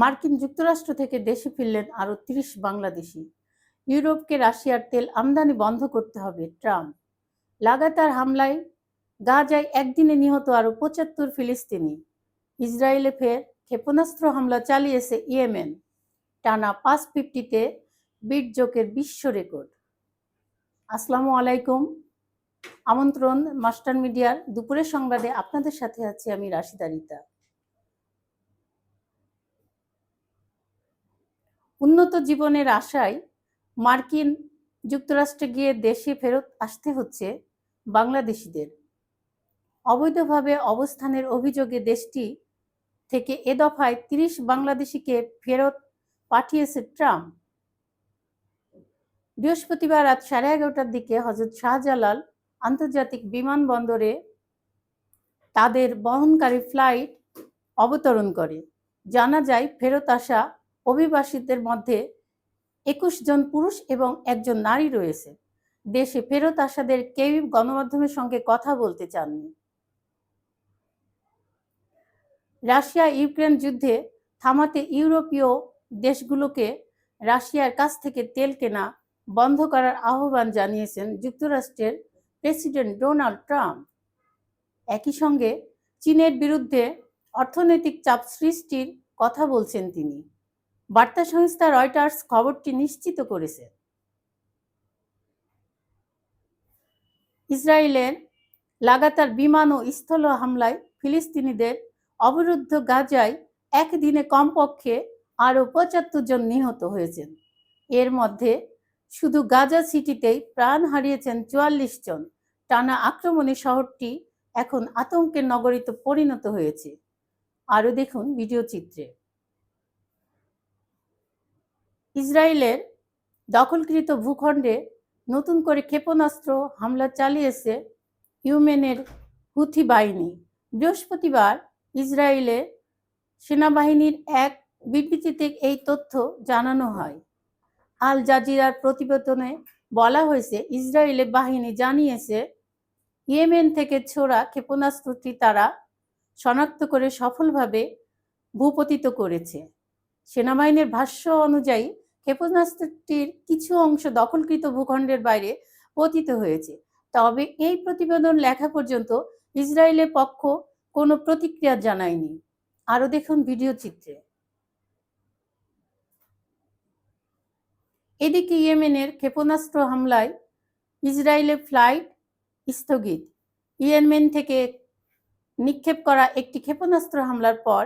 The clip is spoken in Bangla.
মার্কিন যুক্তরাষ্ট্র থেকে দেশে ফিরলেন আরও তিরিশ বাংলাদেশি। ইউরোপকে রাশিয়ার তেল আমদানি বন্ধ করতে হবে ট্রাম্প। লাগাতার হামলায় গাজায় একদিনে নিহত আরও পঁচাত্তর ফিলিস্তিনি। ইসরায়েলে ফের ক্ষেপণাস্ত্র হামলা চালিয়েছে ইয়েমেন। টানা পাঁচ ফিফটিতে বিটজোকের বিশ্ব রেকর্ড। আসসালামু আলাইকুম। আমন্ত্রণ মাস্টার মিডিয়ার দুপুরের সংবাদে আপনাদের সাথে আছি আমি রাশিদা রিতা। উন্নত জীবনের আশায় মার্কিন যুক্তরাষ্ট্রে গিয়ে দেশে ফেরত আসতে হচ্ছে বাংলাদেশিদের। অবৈধভাবে অবস্থানের অভিযোগে দেশটি থেকে এ দফায় তিরিশ বাংলাদেশিকে ফেরত পাঠিয়েছে ট্রাম্প। বৃহস্পতিবার রাত সাড়ে এগারোটার দিকে হজরত শাহজালাল আন্তর্জাতিক বিমানবন্দরে তাদের বহনকারী ফ্লাইট অবতরণ করে। জানা যায়, ফেরত আসা অভিবাসীদের মধ্যে একুশ জন পুরুষ এবং একজন নারী রয়েছে। দেশে ফেরত আসাদের কেউই গণমাধ্যমের সঙ্গে কথা বলতে চাননি। রাশিয়া ইউক্রেন যুদ্ধে থামাতে ইউরোপীয় দেশগুলোকে রাশিয়ার কাছ থেকে তেল কেনা বন্ধ করার আহ্বান জানিয়েছেন যুক্তরাষ্ট্রের প্রেসিডেন্ট ডোনাল্ড ট্রাম্প। একই সঙ্গে চীনের বিরুদ্ধে অর্থনৈতিক চাপ সৃষ্টির কথা বলছেন তিনি। বার্তা সংস্থা রয়টার্স খবরটি নিশ্চিত করেছে। ইসরায়েলের লাগাতার বিমান ও স্থল হামলায় ফিলিস্তিনিদের অবরুদ্ধ গাজায় একদিনে কমপক্ষে আরও পঁচাত্তর জন নিহত হয়েছেন। এর মধ্যে শুধু গাজা সিটিতেই প্রাণ হারিয়েছেন চুয়াল্লিশ জন। টানা আক্রমণে শহরটি এখন আতঙ্কের নগরীতে পরিণত হয়েছে। আরও দেখুন ভিডিও চিত্রে। ইসরায়েলের দখলকৃত ভূখণ্ডে নতুন করে ক্ষেপণাস্ত্র হামলা চালিয়েছে ইউমেনের হুথি বাহিনী। বৃহস্পতিবার ইসরায়েলের সেনাবাহিনীর এক বিবৃতিতে এই তথ্য জানানো হয়। আল জাজিরার প্রতিবেদনে বলা হয়েছে, ইসরায়েলি বাহিনী জানিয়েছে, ইয়েমেন থেকে ছোড়া ক্ষেপণাস্ত্রটি তারা শনাক্ত করে সফলভাবে ভূপতিত করেছে। সেনাবাহিনীর ভাষ্য অনুযায়ী ক্ষেপণাস্ত্রটির কিছু অংশ দখলকৃত ভূখণ্ডের বাইরে পতিত হয়েছে। তবে এই প্রতিবেদন লেখা পর্যন্ত ইসরায়েলের পক্ষ কোনো প্রতিক্রিয়া জানায়নি। আরও দেখুন ভিডিও চিত্রে। এদিকে ইয়েমেনের ক্ষেপণাস্ত্র হামলায় ইসরায়েলের ফ্লাইট স্থগিত। ইয়েমেন থেকে নিক্ষেপ করা একটি ক্ষেপণাস্ত্র হামলার পর